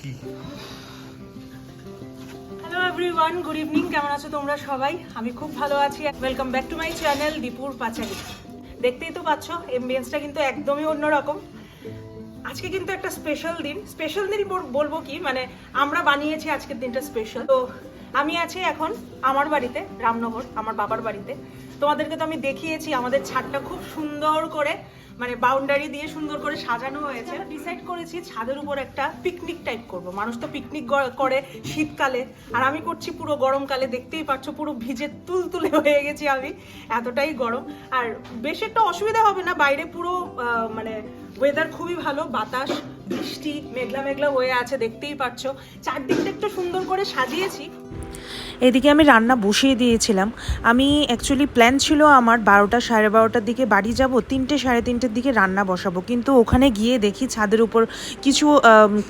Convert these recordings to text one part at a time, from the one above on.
কি? Hello everyone good evening কেমন আছো তোমরা সবাই? আমি খুব ভালো আছি welcome back to my channel দীপুর পাচারি দেখতেই তো পাচ্ছ এমবিএসটা কিন্তু একদমই অন্যরকম। আজকে কিন্তু একটা স্পেশাল দিন। স্পেশাল দিন বলব কি? মানে আমরা বানিয়েছি আজকের দিনটা স্পেশাল তো আমি আছি এখন আমার বাড়িতে, রামনগর, আমার বাবার বাড়িতে। তোমাদেরকে তো আমি দেখিয়েছি, আমাদের ছাদটা খুব সুন্দর করে মানে বাউন্ডারি দিয়ে সুন্দর করে সাজানো হয়েছে। ডিসাইড করেছি ছাদের উপর একটা পিকনিক টাইপ করব। মানুষ তো পিকনিক করে শীতকালে। আর আমি করছি পুরো গরমকালে। দেখতেই পাচ্ছ, পুরো ভিজে তুলতুলে হয়ে গেছি আমি। এতটাই গরম। আর বেশ একটা অসুবিধা হবে না? বাইরে পুরো মানে ওয়েদার খুবই ভালো। বাতাস, বৃষ্টি মেঘলা মেঘলা হয়ে আছে, দেখতেই পাচ্ছ। চারদিকটা একটু সুন্দর করে সাজিয়েছি। এদিকে আমি রান্না বসিয়ে দিয়েছিলাম। আমি অ্যাকচুয়ালি প্ল্যান ছিল আমার বারোটা সাড়ে বারোটার দিকে বাড়ি যাব, তিনটে সাড়ে তিনটের দিকে রান্না বসাবো। কিন্তু ওখানে গিয়ে দেখি ছাদের উপর কিছু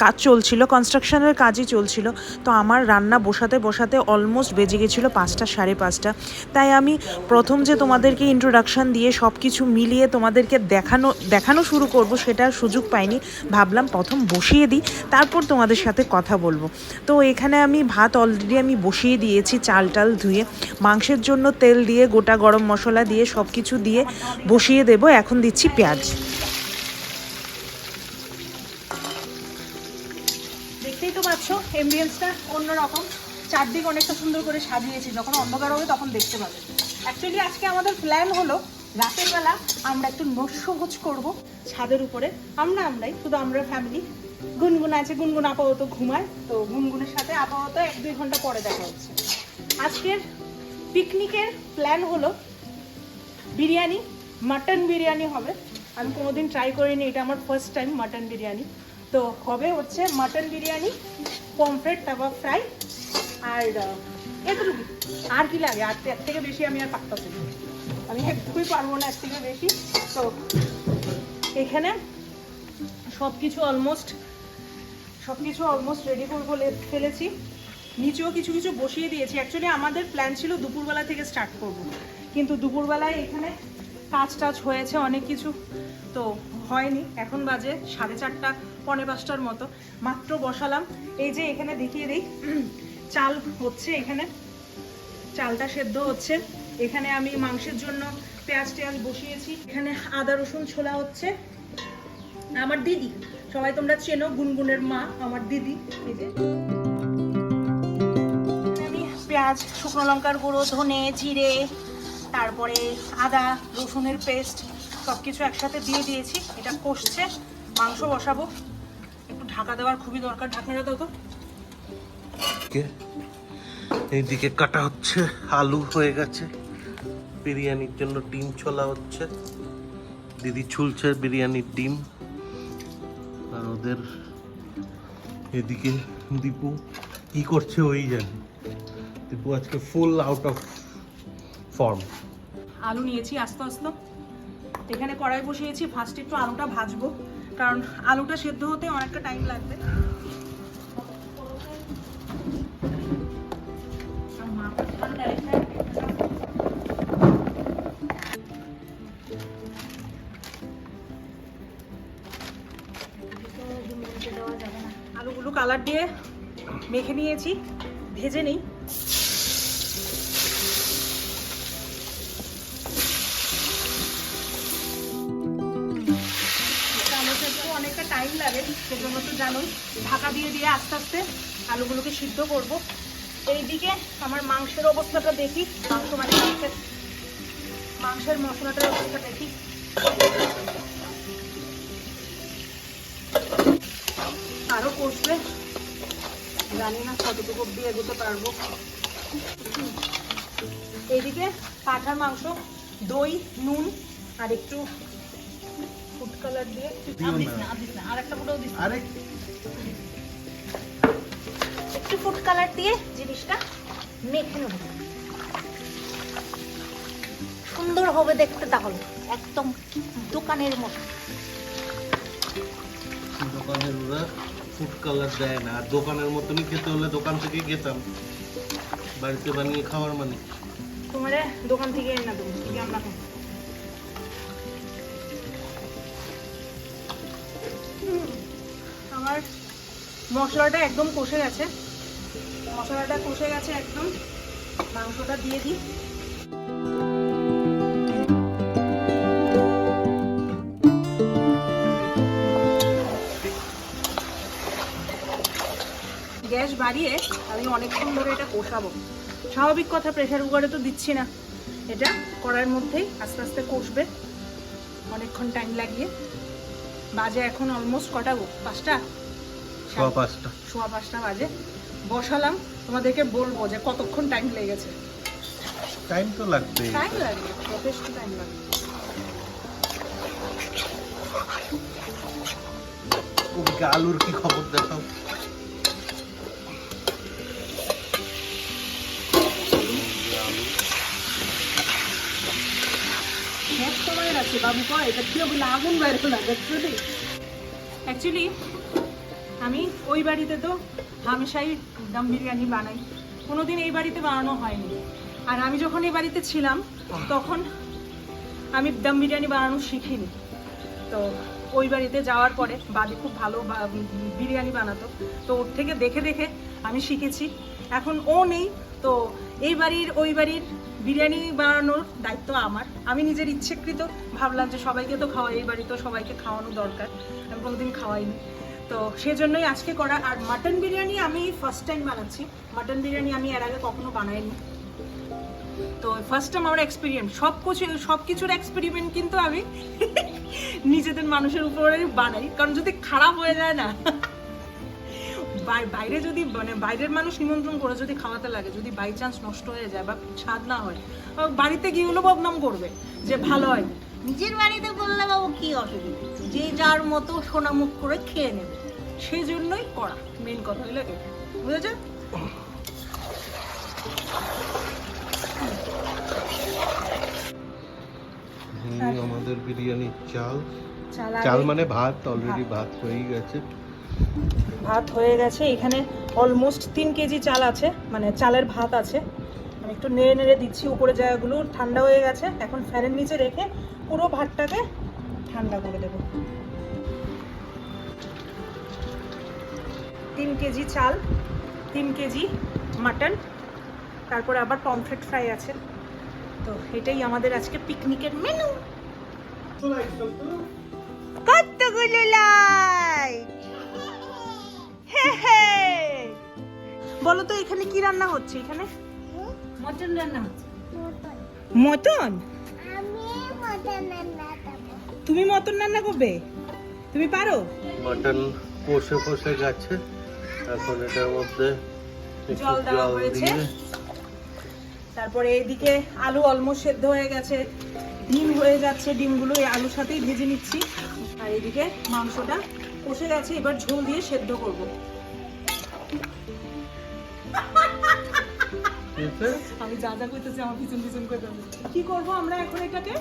কাজ চলছিল কনস্ট্রাকশনের কাজই চলছিল। তো আমার রান্না বসাতে বসাতে অলমোস্ট বেজে গেছিল পাঁচটা সাড়ে পাঁচটা। তাই আমি প্রথম যে তোমাদেরকে ইন্ট্রোডাকশান দিয়ে সব কিছু মিলিয়ে তোমাদেরকে দেখানো দেখানো শুরু করব সেটার সুযোগ পাইনি। ভাবলাম প্রথম বসিয়ে দিই, তারপর তোমাদের সাথে কথা বলব। তো এখানে আমি ভাত অলরেডি আমি বসিয়ে দিয়েছি, চাল টাল ধুয়ে। মাংসের জন্য তেল দিয়ে, গোটা গরম মশলা দিয়ে সব কিছু দিয়ে বসিয়ে দেব। এখন দিচ্ছি পেঁয়াজ। দেখতেই তো পাচ্ছ এমবিয়েন্সটা অন্যরকম। চারদিক অনেকটা সুন্দর করে সাজিয়েছি। যখন অন্ধকার হবে তখন দেখতে পাবে। অ্যাকচুয়ালি আজকে আমাদের প্ল্যান হলো, রাতের বেলা আমরা একটু নস্যভোজ করব ছাদের উপরে। আমরা আমরাই, শুধু আমরা ফ্যামিলি গুনগুন আছে, গুনগুন আপাতত ঘুমায়। তো গুনগুনের সাথে আপাতত এক দুই ঘণ্টা পরে দেখা হচ্ছে। আজকের পিকনিকের প্ল্যান হলো বিরিয়ানি মাটন বিরিয়ানি হবে। আমি কোনোদিন ট্রাই করিনি, এটা আমার ফার্স্ট টাইম মাটন বিরিয়ানি। তো হবে হচ্ছে মাটন বিরিয়ানি পমফ্রেট তারপর ফ্রাই আর এতটুকু আর কি লাগে? আর এর থেকে বেশি আমি আর পারতাম না। আমি একটুই পারব না এর থেকে বেশি। তো এখানে সব কিছু অলমোস্ট সব কিছু অলমোস্ট রেডি করে বলে ফেলেছি। নিচেও কিছু কিছু বসিয়ে দিয়েছি। অ্যাকচুয়ালি আমাদের প্ল্যান ছিল দুপুরবেলা থেকে স্টার্ট করব। কিন্তু দুপুরবেলায় এখানে কাজ টাজ হয়েছে অনেক কিছু। তো হয়নি। এখন বাজে সাড়ে চারটা, পনে পাঁচটার মতো। মাত্র বসালাম। এই যে এখানে দেখিয়ে দিই। চাল হচ্ছে এখানে। চালটা সেদ্ধ হচ্ছে। এখানে আমি মাংসের জন্য পেঁয়াজ টেয়াজ বসিয়েছি। এখানে আদা, রসুন, ছোলা হচ্ছে। আমার দিদি। সবাই তোমরা চেনো, গুনগুনের মা, আমার দিদি। এই যে। পেঁয়াজ, শুকনো লঙ্কার গুঁড়ো, ধনে, জিরে, তারপরে আদা, রসুনের পেস্ট সব কিছু একসাথে দিয়ে দিয়েছি। এটা কষছে, মাংস বসাবো। একটু ঢাকা দেওয়ার খুবই দরকার, ঢাকনাটা দাও তো। এইদিকে কাটা হচ্ছে, আলু হয়ে গেছে। বিরিয়ানির জন্য ডিম ছোলা হচ্ছে। দিদি ছুলছে বিরিয়ানির ডিম। আর ওদের এদিকে দীপু কি করছে ওই জানে। দীপু আজকে ফুল আউট অফ ফর্ম আলু নিয়েছি আস্তে আস্তে। এখানে কড়াই বসিয়েছি ফার্স্ট একটু আলুটা ভাজবো, কারণ আলুটা সেদ্ধ হতে অনেকটা টাইম লাগবে। আলুগুলো কালার দিয়ে মেখে নিয়েছি, ভেজে নিই। সেজন্য তো জানোই, ঢাকা দিয়ে দিয়ে আস্তে আস্তে আলুগুলোকে সিদ্ধ করব। এইদিকে আমার মাংসের অবস্থাটা দেখি, মাংস মানে মাংসের মাংসের মশলাটার অবস্থা দেখি। আরও কষবে জানি না কতটুকু অব্দি এগোতে পারব। এইদিকে পাঠার মাংস, দই, নুন, আর একটু কালার দিয়ে একটা ফুড কালার দিয়ে জিনিসটা মেখে নেব। সুন্দর হবে দেখতে তাহলে একদম দোকানের মতো। দোকানের ওরা ফুড কালার দেয় না। আর দোকানের মতনই খেতে হলে দোকান থেকে খেতাম। বাড়িতে বানিয়ে খাওয়ার মানে। তোমারে দোকান থেকে না দেবো থেকে আমরা মশলাটা একদম কষে গেছে। মশলাটা কষে গেছে একদম। মাংসটা দিয়ে দিই। গ্যাস বাড়িয়ে আমি অনেকক্ষণ ধরে এটা কষাবো। স্বাভাবিক কথা প্রেশার কুকারে তো দিচ্ছি না। এটা কড়াইয়ের মধ্যেই আস্তে আস্তে কষবে। অনেকক্ষণ টাইম লাগিয়ে। বাজে এখন অলমোস্ট কটাবো পাঁচটা? সোয়া পাঁচটা। সোয়া পাঁচটা বাজে। বসালাম। তোমাদেরকে বলব যে কতক্ষণ টাইম লেগেছে। টাইম তো লাগবে টাইম লাগবে যথেষ্ট টাইম লাগবে। ওদিকে আলুর কি খবর দেখাও। বাবু কয়? এটা কি আগুন বাইরে লাগে অ্যাকচুয়ালি আমি ওই বাড়িতে তো হামেশাই দম বিরিয়ানি বানাই। কোনোদিন এই বাড়িতে বানানো হয়নি। আর আমি যখন এই বাড়িতে ছিলাম, তখন আমি দম বিরিয়ানি বানানো শিখিনি। তো ওই বাড়িতে যাওয়ার পরে বাদি খুব ভালো বিরিয়ানি বানাতো। তো ওর থেকে দেখে দেখে আমি শিখেছি। এখন ও নেই, তো এই বাড়ির, ওই বাড়ির বিরিয়ানি বানানোর দায়িত্ব আমার। আমি নিজের ইচ্ছেকৃত ভাবলাম যে সবাইকে তো খাওয়াই, এই বাড়ি তো সবাইকে খাওয়ানো দরকার। আমি কোনোদিন খাওয়াইনি। তো সেজন্যই আজকে করা, আর মাটন বিরিয়ানি আমি ফার্স্ট টাইম বানাচ্ছি। মাটন বিরিয়ানি আমি এর আগে কখনো বানাইনি। তো ফার্স্ট টাইম আমার এক্সপিরিয়েন্স সব কিছু, সব কিছুর এক্সপেরিমেন্ট কিন্তু আমি নিজেদের মানুষের উপরে বানাই। কারণ যদি খারাপ হয়ে যায় না বাইরে যদি মানে বাইরের মানুষ নিমন্ত্রণ করে যদি খাওয়াতে লাগে, যদি বাই চান্স নষ্ট হয়ে যায় বা স্বাদ না হয়, বাড়িতে গিয়ে হলো বদনাম করবে যে ভালো হয়। নিজের বাড়িতে বললে বাবু কি অসুবিধা? যে যার মতো সোনা মুখ করে খেয়ে নেবে। সেই জন্যই করা মেন কথা হইল এটা। বুঝেছ? আমাদের বিরিয়ানির চাল। চাল মানে ভাত অলরেডি ভাত। হয়েই গেছে। ভাত হয়ে গেছে এখানে অলমোস্ট তিন কেজি চাল আছে মানে চালের ভাত আছে। একটু নেড়ে নেড়ে দিচ্ছি উপরে জায়গাগুলো, ঠান্ডা হয়ে গেছে। এখন ফ্যানের নিচে রেখে পুরো ভাতটাকে ঠান্ডা করে দেব। তিন কেজি চাল, তিন কেজি মাটন, তারপরে আবার পমফ্রেট ফ্রাই আছে। তো এটাই আমাদের আজকে পিকনিকের মেনু কতগুলো বলো তো, এখানে কি রান্না হচ্ছে এখানে? মটন রান্না মটন। তুমি মটন রান্না করবে? তুমি পারো? মাটন কষে কষে গেছে। এখন এটার মধ্যে জল দেওয়া হয়েছে। তারপরে এইদিকে আলু অলমোস্ট সেদ্ধ হয়ে গেছে। ডিম হয়ে যাচ্ছে ডিমগুলো এই আলুর সাথেই ভেজে নিচ্ছি। আর এদিকে মাংসটা কষে গেছে এবার ঝোল দিয়ে সেদ্ধ করব। আমি যা যা করতেছি আমার পিছন পিছন কি আমরা এখন এটাকে?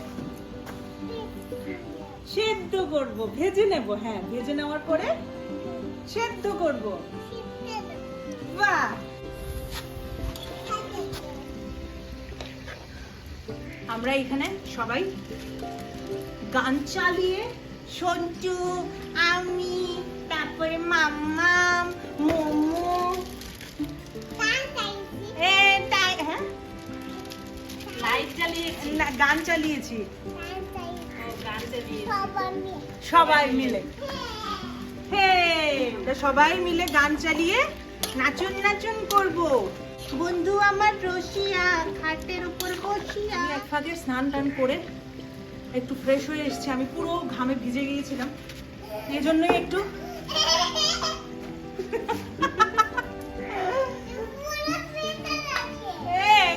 সেদ্ধ করব, ভেজে নেব হ্যাঁ ভেজে নেওয়ার পরে সেদ্ধ করব। বাহ! আমরা এখানে সবাই গান চালিয়ে সন্টু আমি, তারপরে মাম্মাম, মোমো লাইট না গান চালিয়েছি। সবাই মিলে। হে সবাই মিলে গান চালিয়ে নাচন নাচুন করব। বন্ধু আমার রসিয়া খাটের উপর বসিয়া। এক ফাঁকে স্নান টান করে একটু ফ্রেশ হয়ে এসেছি। আমি পুরো ঘামে ভিজে গিয়েছিলাম। এই জন্যই একটু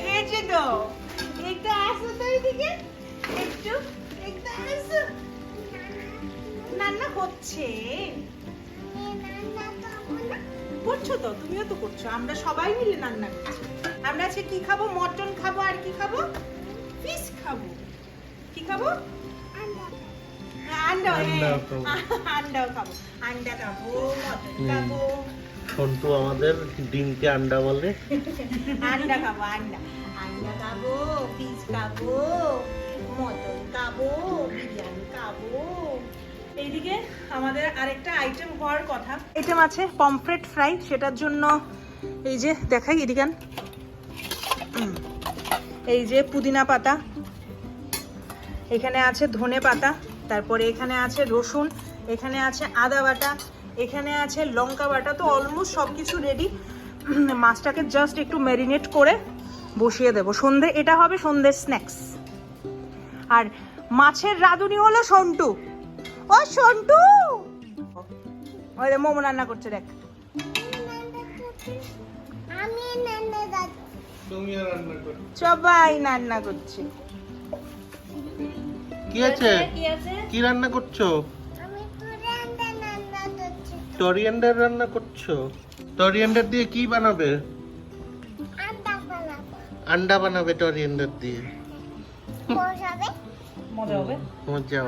গেছি তো। আসো একটু একটু রান্না হচ্ছে। করছ তো? তুমিও তো করছ। আমরা সবাই মিলে রান্না করছি। আমরা আজকে কি খাব? মটন খাব আর কি খাব? ফিশ খাব। কি খাব? আন্ডা। আন্ডাও খাব। আন্ডা খাব মটন খাব। সন্টু আমাদের ডিমকে আন্ডা বলে। আন্ডা খাব আন্ডা। আন্ডা খাব ফিশ খাব, মটন খাব, বিরিয়ানি খাব। এইদিকে আমাদের আরেকটা আইটেম হওয়ার কথা। আইটেম আছে পমফ্রেট ফ্রাই সেটার জন্য এই যে দেখাই এদিকে আন। এই যে পুদিনা পাতা। এখানে আছে ধনে পাতা, তারপরে এখানে আছে রসুন, এখানে আছে আদা বাটা, এখানে আছে লঙ্কা বাটা। তো অলমোস্ট সব কিছু রেডি মাছটাকে জাস্ট একটু ম্যারিনেট করে বসিয়ে দেবো। সন্ধে এটা হবে সন্ধ্যের স্ন্যাক্স আর মাছের রাঁধুনি হলো সন্টু। ও সন্টু! ওই মোমো রান্না করছে দেখ। সবাই রান্না করছে। কি আছে কি রান্না করছ? টরিয়েন্ডার রান্না করছ। টরিয়েন্ডার দিয়ে কি বানাবো? আন্ডা বানাবে টরিয়েন্ডার দিয়ে। মজা হবে মজা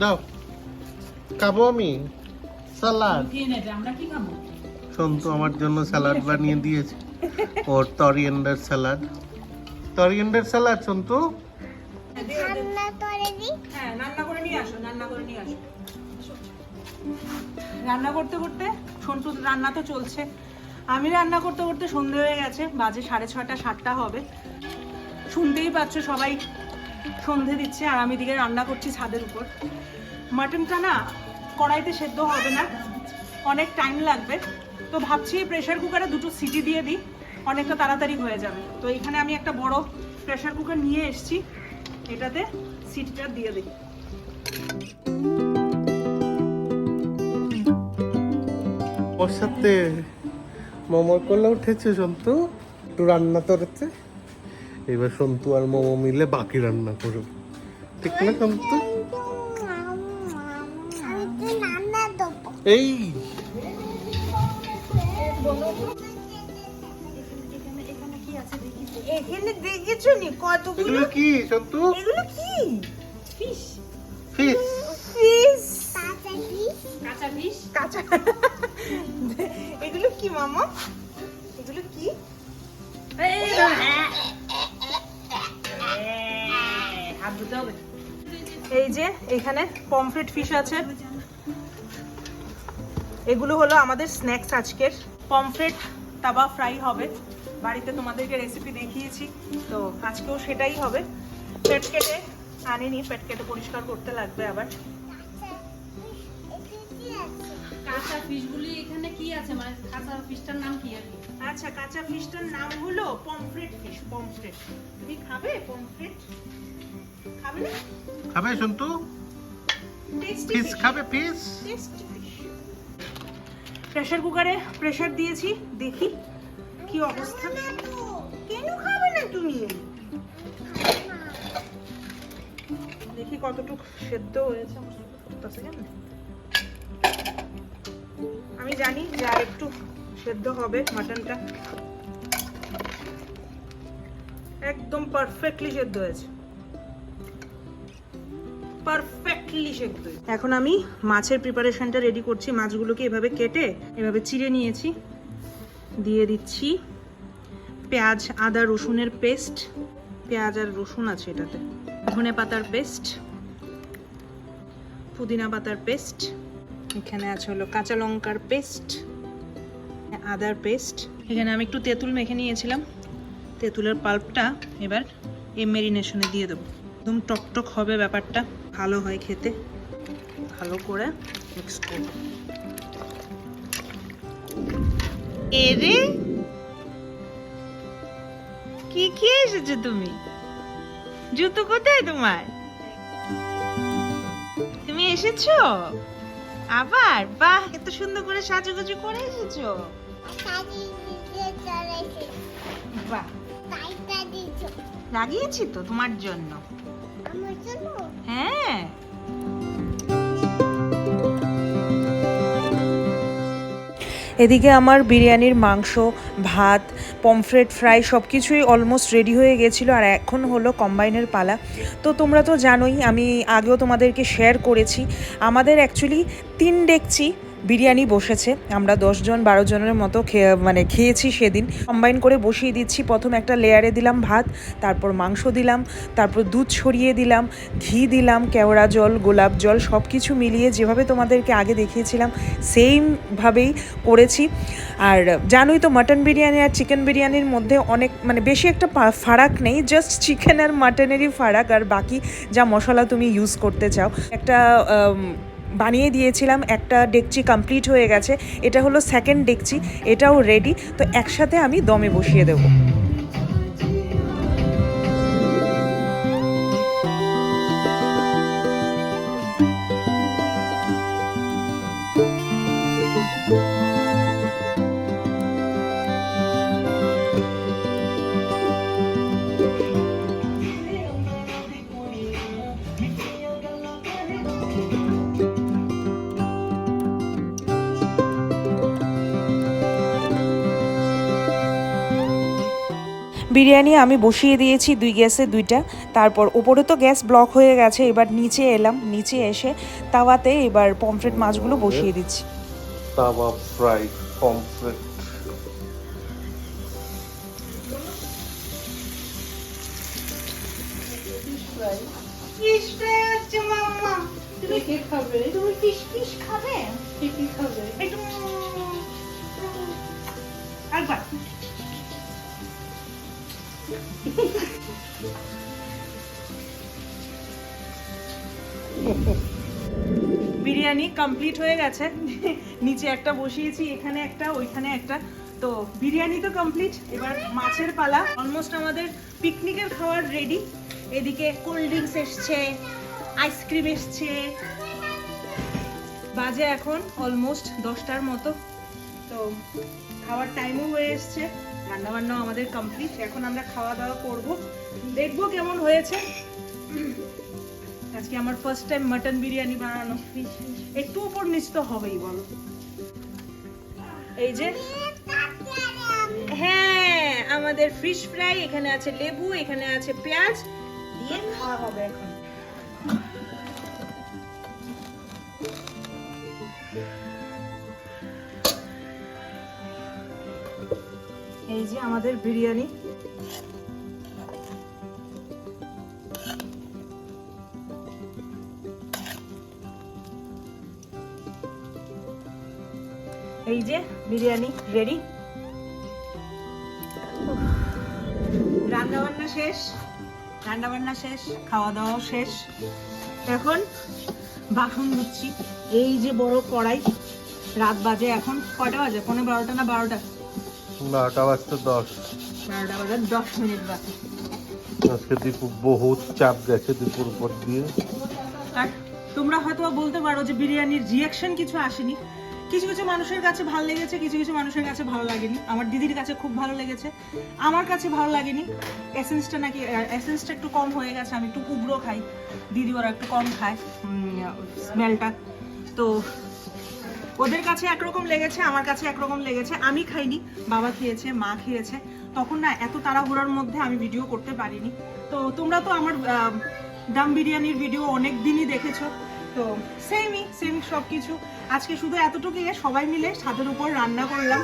দাও। খাব আমি। খাব? সন্তু আমার জন্য স্যালাড বানিয়ে দিয়েছে। ওর coriander salad coriander salad Santu? করে দি হ্যাঁ রান্না করে নিয়ে আসো রান্না করে নিয়ে আসো। রান্না করতে করতে, সন্টু রান্না তো চলছে। আমি রান্না করতে করতে সন্ধে হয়ে গেছে, বাজে সাড়ে ছটা সাতটা হবে। শুনতেই পাচ্ছ সবাই সন্ধে দিচ্ছে, আর আমি দিকে রান্না করছি ছাদের উপর। মাটনটা না, কড়াইতে সেদ্ধ হবে না, অনেক টাইম লাগবে। তো ভাবছি প্রেশার কুকারে দুটো সিটি দিয়ে দিই, অনেকটা তাড়াতাড়ি হয়ে যাবে। তো এখানে আমি একটা বড় প্রেশার কুকার নিয়ে এসেছি, এটাতে সিটিটা দিয়ে দিই। ওর সাথে মোমোর কোলে উঠেছে সন্তু। একটু রান্না করেছে। এবার সন্তু আর মোমো মিলে বাকি রান্না করবে। ঠিক না সন্তু? আমি তো নানা দেবো এই। এখানে দেখেছ নি কতগুলো? এগুলো কি সন্তু? এগুলো কি? ফিশ। ফিশ। ফিশ। কাঁচা ফিশ? কাঁচা। এগুলো কি, মামা? এগুলো কি? এই যে, এখানে পমফ্রেট ফিশ আছে। এগুলো হলো আমাদের স্ন্যাক্স আজকের। পমফ্রেট তাবা ফ্রাই হবে। বাড়িতে তোমাদেরকে রেসিপি দেখিয়েছি, তো আজকেও সেটাই হবে। পেট কেটে আনিনি, পেট কেটে পরিষ্কার করতে লাগবে আবার। কাঁচা ফিশগুলি এখানে কি আছে? মানে কাঁচা ফিশটার নাম কি আর আচ্ছা কাঁচা ফিশটার নাম হলো পমফ্রেট ফিশ পমফ্রেট। তুমি খাবে পমফ্রেট? খাবে না? খাবে সন্তু টেস্টি ফিশ খাবে ফিশ? টেস্টি প্রেসার কুকারে প্রেসার দিয়েছি দেখি কি অবস্থা। কেন খাবে না তুমি? দেখি কতটুকু সেদ্ধ হয়েছে আমার সাথে করতেছে কেন? জানি যে আর একটু সেদ্ধ হবে মাটনটা। একদম পারফেক্টলি সেদ্ধ হয়েছে। পারফেক্টলি। এখন আমি মাছের প্রিপারেশনটা রেডি করছি। মাছগুলোকে এভাবে কেটে এভাবে চিড়ে নিয়েছি। দিয়ে দিচ্ছি পেঁয়াজ, আদা, রসুনের পেস্ট পেঁয়াজ আর রসুন আছে এটাতে। ধনে পাতার পেস্ট পুদিনা পাতার পেস্ট এখানে আছে হলো কাঁচা লঙ্কার পেস্ট, আদার পেস্ট। এখানে আমি একটু তেঁতুল মেখে নিয়েছিলাম। তেঁতুলের পাল্পটা এবার এই মেরিনেশনে দিয়ে দেবো। একদম টকটক হবে ব্যাপারটা। ভালো হয় খেতে। ভালো করে মিক্স করব। এরে! কি কি এসেছ তুমি? জুতো কোথায় তোমার? তুমি এসেছ? আবার? বাহ এত সুন্দর করে সাজুগুজু করে এসেছ। বাহ। লাগিয়েছি তো তোমার জন্য? হ্যাঁ। এদিকে আমার বিরিয়ানির মাংস, ভাত, পমফ্রেট ফ্রাই সব কিছুই অলমোস্ট রেডি হয়ে গেছিল আর এখন হলো কম্বাইনের পালা। তো তোমরা তো জানোই, আমি আগেও তোমাদেরকে শেয়ার করেছি। আমাদের অ্যাকচুয়ালি তিন ডেকচি বিরিয়ানি বসেছে। আমরা দশজন বারো জনের মতো খেয়ে মানে খেয়েছি সেদিন। কম্বাইন করে বসিয়ে দিচ্ছি। প্রথম একটা লেয়ারে দিলাম ভাত, তারপর মাংস দিলাম, তারপর দুধ ছড়িয়ে দিলাম, ঘি দিলাম, কেওড়া জল, গোলাপ জল সব কিছু মিলিয়ে যেভাবে তোমাদেরকে আগে দেখিয়েছিলাম সেমভাবেই করেছি। আর জানোই তো মাটন বিরিয়ানি আর চিকেন বিরিয়ানির মধ্যে অনেক মানে বেশি একটা ফারাক নেই জাস্ট চিকেন আর মাটনেরই ফারাক, আর বাকি যা মশলা তুমি ইউজ করতে চাও। একটা বানিয়ে দিয়েছিলাম, একটা ডেকচি কমপ্লিট হয়ে গেছে। এটা হলো সেকেন্ড ডেকচি, এটাও রেডি তো একসাথে আমি দমে বসিয়ে দেবো। বিরিয়ানি আমি বসিয়ে দিয়েছি দুই গ্যাসে দুইটা তারপর ওপরে তো গ্যাস ব্লক হয়ে গেছে এবার নিচে এলাম নিচে এসে তাওয়াতে এবার পমফ্রেট মাছগুলো বসিয়ে দিচ্ছি তাওয়া ফ্রাই পমফ্রেট ফিশ ফ্রাই হচ্ছে মাম্মা তুমি কে খাবে তুমি ফিশ ফিশ খাবে কে কি খাবে একটু একবার বিরিয়ানি কমপ্লিট হয়ে গেছে। নিচে একটা বসিয়েছি, এখানে একটা, ওইখানে একটা। তো বিরিয়ানি তো কমপ্লিট এবার মাছের পালা। অলমোস্ট আমাদের পিকনিকের খাওয়ার রেডি এদিকে কোল্ড ড্রিঙ্কস এসছে আইসক্রিম এসছে। বাজে এখন অলমোস্ট দশটার মতো। তো খাওয়ার টাইমও হয়ে এসছে। রান্নাবান্নাও আমাদের কমপ্লিট এখন আমরা খাওয়া দাওয়া করব। দেখব কেমন হয়েছে। আজকে আমার ফার্স্ট টাইম মাটন বিরিয়ানি বানানো। একটু উপর নিচ তো হবেই, বলো। এই যে হ্যাঁ আমাদের ফিশ ফ্রাই এখানে আছে লেবু, এখানে আছে পেঁয়াজ। দিয়ে খাওয়া হবে এখন। আমাদের বিরিয়ানি। এই যে বিরিয়ানি রেডি রান্না বান্না শেষ রান্না বান্না শেষ খাওয়া দাওয়া শেষ। এখন বাসন ধুচ্ছি এই যে বড় কড়াই, রাত বাজে এখন। কয়টা বাজে? পনেরো বারোটা না বারোটা? বারোটা বাজতে দশ। বারোটা বাজে দশ মিনিট বাকি। আজকে দীপু বহুত চাপ গেছে দীপুর উপর দিয়ে। আর তোমরা হয়তো বলতে পারো যে বিরিয়ানির রিয়াকশন কিছু আসেনি। কিছু কিছু মানুষের কাছে ভালো লেগেছে কিছু কিছু মানুষের কাছে ভালো লাগেনি। আমার দিদির কাছে খুব ভালো লেগেছে। আমার কাছে ভালো লাগেনি। এসেন্সটা নাকি এসেন্সটা একটু কম হয়ে গেছে আমি একটু উগ্র খাই। দিদি ওরা একটু কম খায় স্মেলটা তো ওদের কাছে একরকম লেগেছে, আমার কাছে একরকম লেগেছে। আমি খাইনি, বাবা খেয়েছে, মা খেয়েছে। তখন না এত তাড়াহুড়োর মধ্যে আমি ভিডিও করতে পারিনি। তো তোমরা তো আমার দম বিরিয়ানির ভিডিও অনেক দিনই দেখেছ। তো সেমই সেম সব কিছু আজকে শুধু এতটুকুই সবাই মিলে ছাদের উপর রান্না করলাম।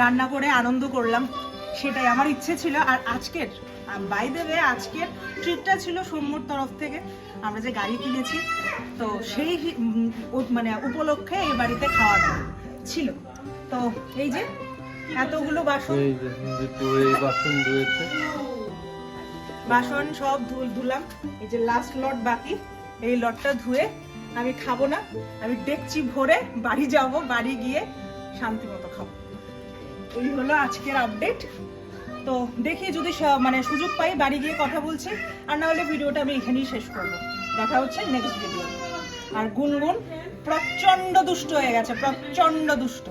রান্না করে আনন্দ করলাম। সেটাই আমার ইচ্ছে ছিল। আর আজকের বাই দেবে আজকের ট্রিপটা ছিল সৌম্যর তরফ থেকে। আমরা যে গাড়ি কিনেছি তো সেই মানে উপলক্ষে এই বাড়িতে খাওয়া দাওয়া ছিল। তো এই যে এতগুলো বাসন রয়েছে। বাসন সব ধুল ধুলাম। এই যে লাস্ট লট বাকি এই লটটা ধুয়ে আমি খাব না। আমি ডেকচি ভরে বাড়ি যাব বাড়ি গিয়ে শান্তি মতো খাব। এই হলো আজকের আপডেট তো দেখি যদি মানে সুযোগ পাই বাড়ি গিয়ে কথা বলছি। আর না হলে ভিডিওটা আমি এখানেই শেষ করব। দেখা হচ্ছে নেক্সট ভিডিও আর গুনগুন প্রচণ্ড দুষ্ট হয়ে গেছে প্রচণ্ড দুষ্ট।